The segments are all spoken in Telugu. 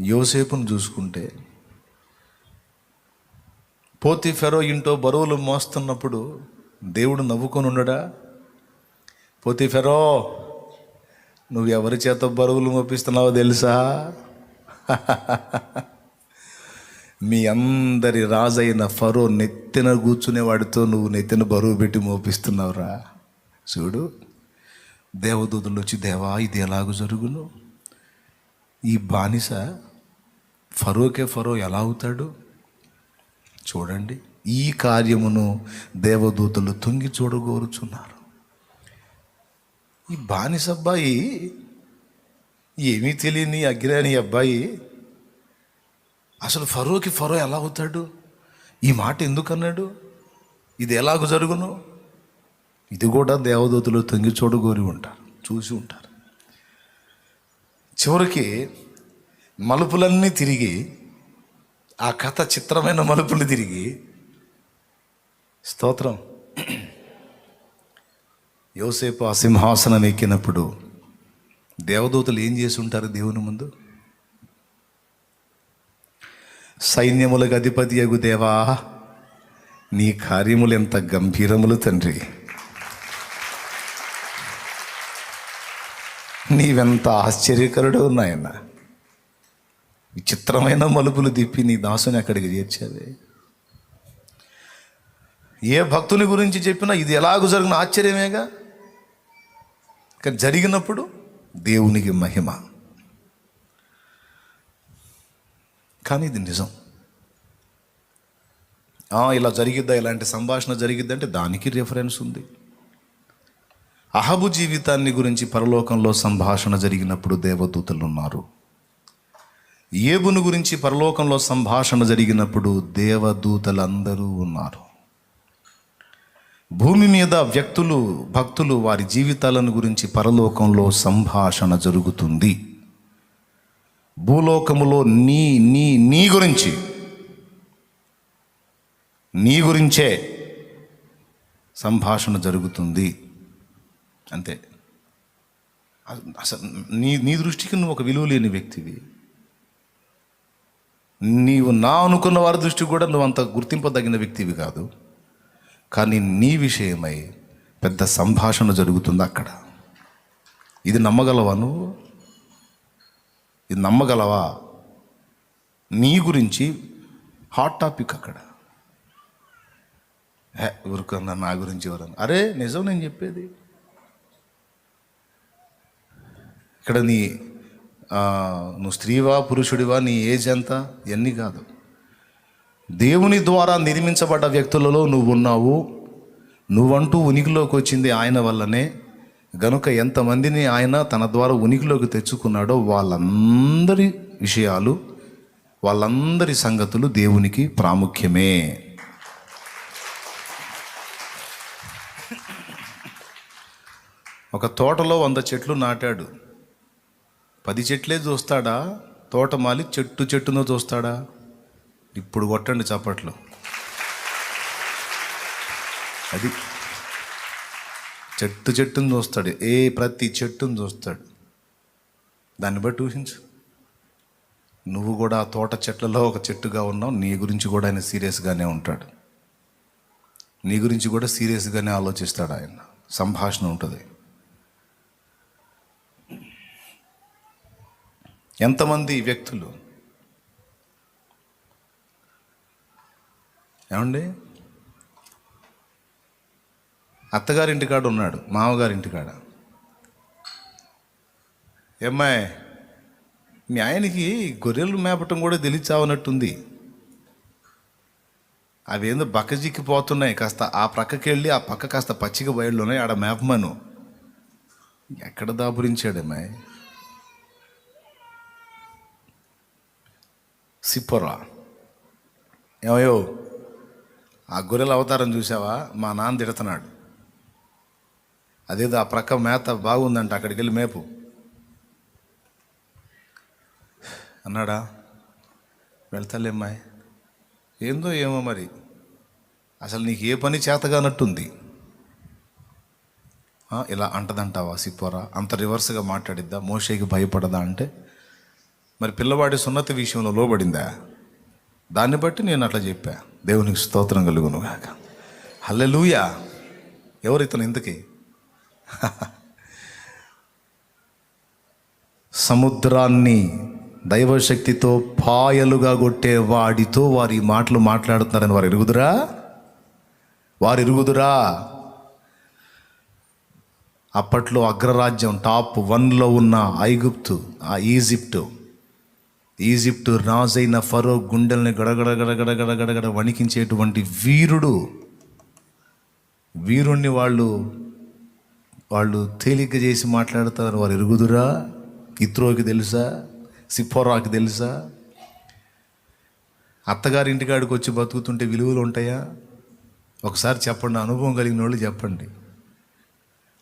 యోసేపును చూసుకుంటే పోతి ఫెరో ఇంటో బరువులు మోస్తున్నప్పుడు దేవుడు నవ్వుకొని ఉండడా పోతి ఫెరో నువ్వు ఎవరి చేత బరువులు మోపిస్తున్నావో తెలుసా? మీ అందరి రాజైన ఫరో నెత్తిన కూర్చునేవాడితో నువ్వు నెత్తిన బరువు పెట్టి మోపిస్తున్నావురా. చూడు దేవదూతలు వచ్చి దేవా ఇది ఎలాగ జరుగును? ఈ బానిస ఫరోకే ఫరో ఎలా అవుతాడు? చూడండి ఈ కార్యమును దేవదూతలు తుంగి చూడగోరుచున్నారు. ఈ బానిస అబ్బాయి ఏమీ తెలియని అగ్రాని అబ్బాయి అసలు ఫరోకి ఫరో ఎలా అవుతాడు? ఈ మాట ఎందుకన్నాడు ఇది ఎలాగ జరుగును? ఇది కూడా దేవదూతలు తొంగి చూడగోరి ఉంటారు చూసి ఉంటారు. చివరికి మలుపులన్నీ తిరిగి ఆ కథ చిత్రమైన మలుపులు తిరిగి స్తోత్రం. యోసేపు ఆ సింహాసనం ఎక్కినప్పుడు దేవదూతలు ఏం చేసి ఉంటారు దేవుని ముందు? సైన్యములకు అధిపతి అగు దేవా నీ కార్యములు ఎంత గంభీరములు తండ్రి. నీవెంత ఆశ్చర్యకరుడు నాయన. విచిత్రమైన మలుపులు తిప్పి నీ దాసుని అక్కడికి చేర్చావే. ఏ భక్తుని గురించి చెప్పినా ఇది ఎలాగూ జరిగిన ఆశ్చర్యమేగా? కానీ జరిగినప్పుడు దేవునికి మహిమ. కానీ ఇది నిజం. ఇలా జరిగిద్దా? ఇలాంటి సంభాషణ జరిగిద్దంటే దానికి రిఫరెన్స్ ఉంది. అహబు జీవితాన్ని గురించి పరలోకంలో సంభాషణ జరిగినప్పుడు దేవదూతలు ఉన్నారు ఏబును గురించి పరలోకంలో సంభాషణ జరిగినప్పుడు దేవదూతలందరూ ఉన్నారు. భూమి మీద వ్యక్తులు భక్తులు వారి జీవితాలను గురించి పరలోకంలో సంభాషణ జరుగుతుంది. భూలోకములో నీ నీ నీ గురించి నీ గురించే సంభాషణ జరుగుతుంది. అంతే. అసలు నీ నీ దృష్టికి నువ్వు ఒక విలువ లేని వ్యక్తివి. నీవు నా అనుకున్న వారి దృష్టికి కూడా నువ్వు అంత గుర్తింపదగిన వ్యక్తివి కాదు. కానీ నీ విషయమై పెద్ద సంభాషణ జరుగుతుంది అక్కడ. ఇది నమ్మగలవా నువ్వు? ఇది నమ్మగలవా? నీ గురించి హాట్ టాపిక్ అక్కడ. హే ఊరుకున్నా నా గురించి ఎవరన్నా. అరే నిజం నేను చెప్పేది. ఇక్కడ నీ నువ్వు స్త్రీవా పురుషుడివా నీ ఏజ్ ఎంత? ఇవన్నీ కాదు. దేవుని ద్వారా నిర్మించబడ్డ వ్యక్తులలో నువ్వు ఉన్నావు నువ్వంటూ ఉనికిలోకి వచ్చింది ఆయన వల్లనే. గనుక ఎంతమందిని ఆయన తన ద్వారా ఉనికిలోకి తెచ్చుకున్నాడో వాళ్ళందరి విషయాలు వాళ్ళందరి సంగతులు దేవునికి ప్రాముఖ్యమే. ఒక తోటలో వంద చెట్లు నాటాడు. పది చెట్లే చూస్తాడా? తోటమాలి చెట్టు చెట్టునో చూస్తాడా? ఇప్పుడు కొట్టండి చప్పట్లు. అది చెట్టు చెట్టును చూస్తాడు. ఏ ప్రతి చెట్టును చూస్తాడు. దాన్ని బట్టి ఊహించు. నువ్వు కూడా ఆ తోట చెట్లలో ఒక చెట్టుగా ఉన్నావు. నీ గురించి కూడా ఆయన సీరియస్గానే ఉంటాడు. నీ గురించి కూడా సీరియస్గానే ఆలోచిస్తాడు ఆయన. సంభాషణ ఉంటుంది. ఎంతమంది వ్యక్తులు? ఏమండి? అత్తగారింటికాడ ఉన్నాడు మామగారింటికాడ ఏమ్మాయి మీ ఆయనకి గొర్రెలు మేపటం కూడా తెలిచావనట్టుంది. అవేందో బక్కజిక్కిపోతున్నాయి కాస్త ఆ ప్రక్కకి వెళ్ళి ఆ పక్క కాస్త పచ్చిక బయళ్ళు ఉన్నాయి ఆడ మేపమను. ఎక్కడ దాపురించాడమ్మాయి సిప్పరా ఏమయ్యో ఆ గొర్రెల అవతారం చూసావా మా నాన్న తిడుతున్నాడు. అదేదో ఆ ప్రక్క మేత బాగుందంట అక్కడికి వెళ్ళి మేపు. అన్నాడా? వెళ్తాలేమ్మాయి ఏందో ఏమో మరి. అసలు నీకు ఏ పని చేతగానట్టుంది? ఇలా అంటదంటావా సిప్పోరా అంత రివర్స్గా మాట్లాడిద్దా? మోషేకి భయపడదా అంటే? మరి పిల్లవాడి సున్నతి విషయంలో లోబడిందా? దాన్ని బట్టి నేను అట్లా చెప్పా. దేవునికి స్తోత్రం కలుగును కాక హల్లెలూయా! ఎవరు ఇతను ఇంతకీ? సముద్రాన్ని దైవశక్తితో పాయలుగా కొట్టే వాడితో వారి మాటలు మాట్లాడుతున్నారని వారు ఎరుగుదురా? వారు ఎరుగుదురా? అప్పట్లో అగ్రరాజ్యం టాప్ వన్లో ఉన్న ఐగుప్తు ఆ ఈజిప్టు ఈజిప్టు రాజైన ఫరో గుండెల్ని గడగడగడగడగడగడగడ వణికించేటువంటి వీరుడు. వీరుణ్ణి వాళ్ళు వాళ్ళు తేలిక చేసి మాట్లాడతారు. వారు ఎరుగుదురా? ఇత్రోకి తెలుసా? సిఫోరాకి తెలుసా? అత్తగారి ఇంటికాడికి వచ్చి బతుకుతుంటే విలువలు ఉంటాయా? ఒకసారి చెప్పండి అనుభవం కలిగిన వాళ్ళు చెప్పండి.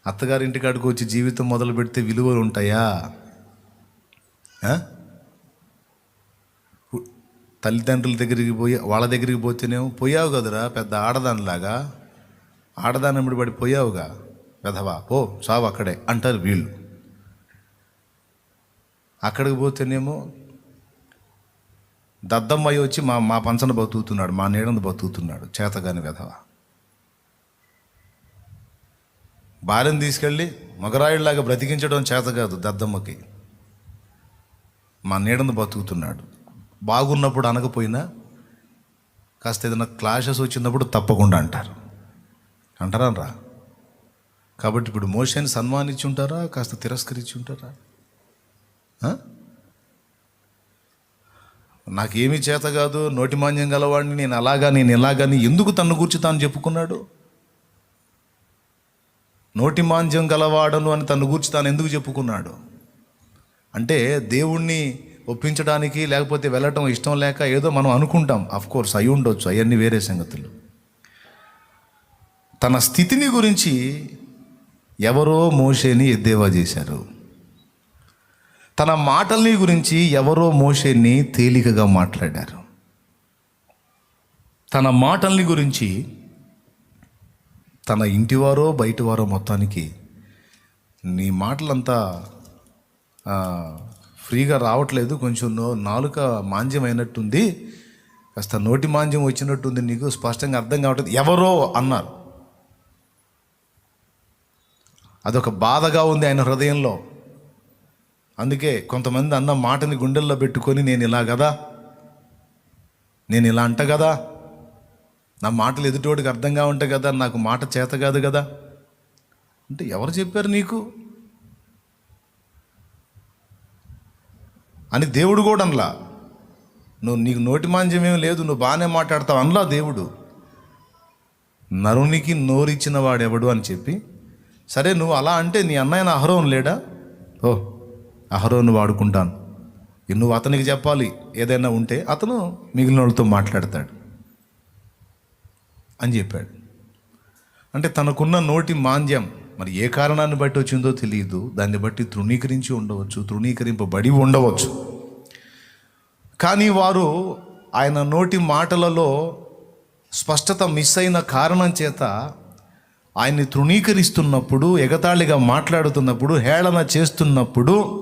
అత్తగారి ఇంటికాడికి వచ్చి జీవితం మొదలు పెడితే విలువలు ఉంటాయా? తల్లిదండ్రుల దగ్గరికి పోయి వాళ్ళ దగ్గరికి పోతేనేమో పోయావు కదరా పెద్ద ఆడదానిలాగా? ఆడదానమ్మడి పడి పోయావుగా? వెధవా పో చావు అక్కడే అంటారు వీళ్ళు. అక్కడికి పోతేనేమో దద్దమ్మయ్య వచ్చి మా మా పంచన బతుకుతున్నాడు మా నీడను బతుకుతున్నాడు చేతగాని వెధవ. భార్యను తీసుకెళ్ళి మగరాయుడిలాగా బ్రతికించడం చేత కాదు దద్దమ్మకి. మా నీడను బతుకుతున్నాడు. బాగున్నప్పుడు అనకపోయినా కాస్త ఏదైనా క్లాషెస్ వచ్చినప్పుడు తప్పకుండా అంటారు. అంటారా రా? కాబట్టి ఇప్పుడు మోషన్ సన్మానించి ఉంటారా? కాస్త తిరస్కరించి ఉంటారా? నాకేమీ చేత కాదు నోటిమాన్యం గలవాడిని నేను అలాగా నేను ఇలాగని ఎందుకు తన్ను గురించి తాను చెప్పుకున్నాడు? నోటిమాంద్యం గలవాడను అని తను గూర్చి తాను ఎందుకు చెప్పుకున్నాడు? అంటే దేవుణ్ణి ఒప్పించడానికి లేకపోతే వెళ్ళటం ఇష్టం లేక ఏదో మనం అనుకుంటాం. అఫ్ కోర్స్ అయి ఉండొచ్చు. అవన్నీ వేరే సంగతులు. తన స్థితిని గురించి ఎవరో మోషేని ఎద్దేవా చేశారు. తన మాటల్ని గురించి ఎవరో మోషేని తేలికగా మాట్లాడారు. తన మాటల్ని గురించి తన ఇంటివారో బయటివారో మొత్తానికి నీ మాటలంతా ఫ్రీగా రావట్లేదు కొంచెం నో నాలుక మాంద్యం అయినట్టుంది కాస్త నోటి మాంద్యం వచ్చినట్టుంది నీకు స్పష్టంగా అర్థం కావట్లేదు. ఎవరో అన్నారు. అదొక బాధగా ఉంది ఆయన హృదయంలో. అందుకే కొంతమంది అన్న మాటని గుండెల్లో పెట్టుకొని నేను ఇలా కదా నేను ఇలా అంట కదా నా మాటలు ఎదుటోడికి అర్థంగా ఉంటాయి కదా నాకు మాట చేత కాదు కదా అంటే ఎవరు చెప్పారు నీకు? అని దేవుడు కూడా అనలా. నువ్వు నీకు నోటి మాంద్యమేం లేదు నువ్వు బాగానే మాట్లాడతావు అనలా దేవుడు. నరునికి నోరిచ్చిన వాడెవడు అని చెప్పి సరే నువ్వు అలా అంటే నీ అన్నయ్య అహరోన్ లేడా? ఓ అహరోను వాడుకుంటాను. నువ్వు అతనికి చెప్పాలి ఏదైనా ఉంటే అతను మిగిలిన వాళ్ళతో మాట్లాడతాడు అని చెప్పాడు. అంటే తనకున్న నోటి మాంద్యం మరి ఏ కారణాన్ని బట్టి వచ్చిందో తెలియదు. దాన్ని బట్టి తృణీకరించి ఉండవచ్చు తృణీకరింపబడి ఉండవచ్చు. కానీ వారు ఆయన నోటి మాటలలో స్పష్టత మిస్ అయిన కారణం చేత ఆయన్ని తృణీకరిస్తున్నప్పుడు ఎగతాళిగా మాట్లాడుతున్నప్పుడు హేళన చేస్తున్నప్పుడు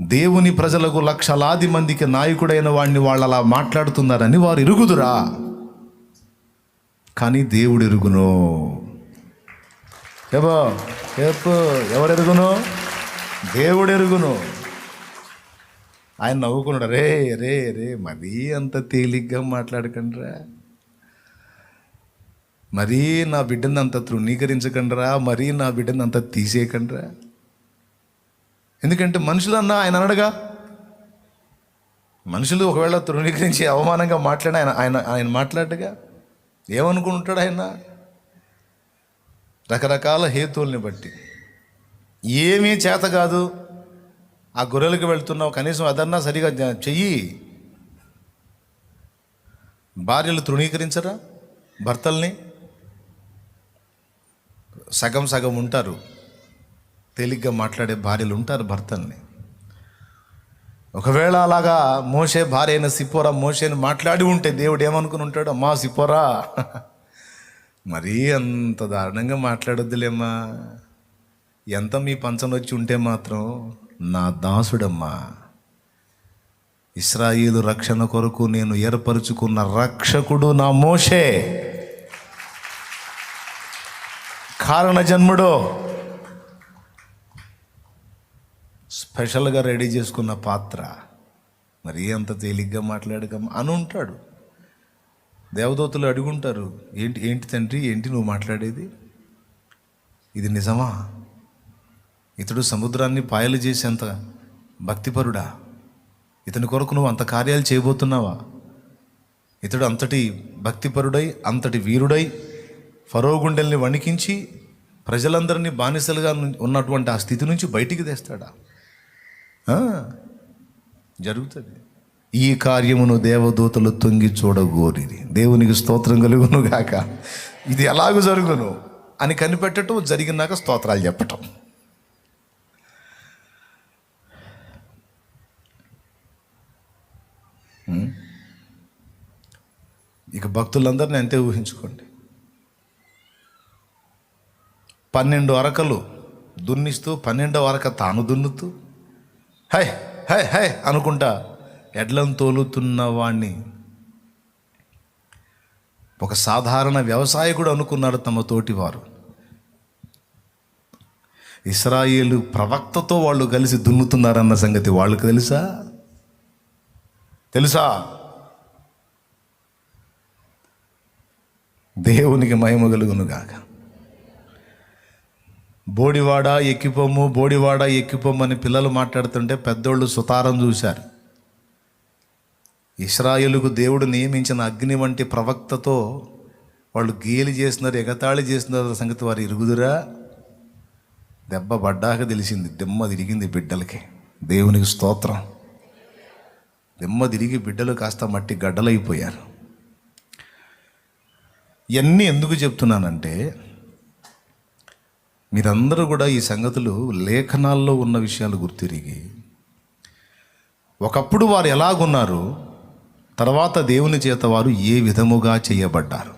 దేవుని ప్రజలకు లక్షలాది మందికి నాయకుడైన వాడిని వాళ్ళు అలా మాట్లాడుతున్నారని వారు ఇరుగుదురా. కానీ దేవుడు ఎరుగును ఏమో చెప్పు ఎవరు ఎరుగును దేవుడు ఎరుగును ఆయన నవ్వుకున్నాడు రే రే రే మరీ అంత తేలిగ్గా మాట్లాడకండిరా. మరీ నా బిడ్డను అంత తృణీకరించకండిరా మరీ నా బిడ్డను అంత తీసేయకండిరా. ఎందుకంటే మనుషులన్నా ఆయన అనడుగా. మనుషులు ఒకవేళ తృణీకరించి అవమానంగా మాట్లాడి ఆయన ఆయన ఆయన మాట్లాడగా ఏమనుకుంటాడు ఆయన? రకరకాల హేతువుల్ని బట్టి. ఏమీ చేత కాదు. ఆ గొర్రెలకు వెళ్తున్నావు కనీసం అదన్నా సరిగా చెయ్యి. భార్యలు తృణీకరించరా? భర్తల్ని? సగం సగం ఉంటారు. తేలిగ్గా మాట్లాడే భార్యలు ఉంటారు భర్తల్ని. ఒకవేళ అలాగా మోసే భార్య అయిన సిపోరా మోసేని మాట్లాడి ఉంటే దేవుడు ఏమనుకుని ఉంటాడు అమ్మా సిపోరా మరీ అంత దారుణంగా మాట్లాడొద్దులేమ్మా. ఎంత మీ పంచం వచ్చి ఉంటే మాత్రం నా దాసుడమ్మా. ఇస్రాయిలు రక్షణ కొరకు నేను ఏర్పరుచుకున్న రక్షకుడు నా మోషే. కారణ జన్ముడో స్పెషల్గా రెడీ చేసుకున్న పాత్ర. మరీ అంత తేలిగ్గా మాట్లాడకమ్మా. అని ఉంటాడు దేవదూతలు అడుగుంటారు ఏంటి ఏంటి తండ్రి ఏంటి నువ్వు మాట్లాడేది? ఇది నిజమా? ఇతడు సముద్రాన్ని పాయలు చేసేంత భక్తిపరుడా? ఇతని కొరకు నువ్వు అంత కార్యాలు చేయబోతున్నావా? ఇతడు అంతటి భక్తిపరుడై అంతటి వీరుడై ఫరో గుండెల్ని వణికించి ప్రజలందరినీ బానిసలుగా ఉన్నటువంటి ఆ స్థితి నుంచి బయటికి తెస్తాడా? జరుగుతుంది. ఈ కార్యమును దేవదూతలు తొంగి చూడగోరిది దేవునికి స్తోత్రం కలుగును గాక. ఇది ఎలాగ జరుగును అని కనిపెట్టడం జరిగినాక స్తోత్రాలు చెప్పటం. ఇక భక్తులందరినీ అంతే ఊహించుకోండి. పన్నెండు అరకలు దున్నిస్తూ పన్నెండో అరక తాను దున్నుతూ హై హై హై అనుకుంటా ఎడ్లను తోలుతున్న వాణ్ణి. ఒక సాధారణ వ్యవసాయకుడు అనుకున్నారు తమ తోటివారు ఇస్రాయేలు ప్రవక్తతో వాళ్ళు కలిసి దున్నుతున్నారన్న సంగతి వాళ్ళకి తెలుసా? తెలుసా? దేవునికి మహిమ కలుగునుగాక బోడివాడ ఎక్కిపోము బోడివాడ ఎక్కిపోము అని పిల్లలు మాట్లాడుతుంటే పెద్దోళ్ళు సుతారం చూశారు. ఇస్రాయలుకు దేవుడు నియమించిన అగ్ని వంటి ప్రవక్తతో వాళ్ళు గేలి చేస్తున్నారు ఎగతాళి చేస్తున్నారు సంగతి వారు ఇరుగుదురా? దెబ్బ పడ్డాక తెలిసింది దెమ్మ తిరిగింది బిడ్డలకి. దేవునికి స్తోత్రం. దెమ్మ తిరిగి బిడ్డలు కాస్త మట్టి గడ్డలైపోయారు. ఇవన్నీ ఎందుకు చెప్తున్నానంటే మీరందరూ కూడా ఈ సంగతులు లేఖనాల్లో ఉన్న విషయాలు గుర్తిరిగి ఒకప్పుడు వారు ఎలాగున్నారు? తర్వాత దేవుని చేత వారు ఏ విధముగా చేయబడ్డారు?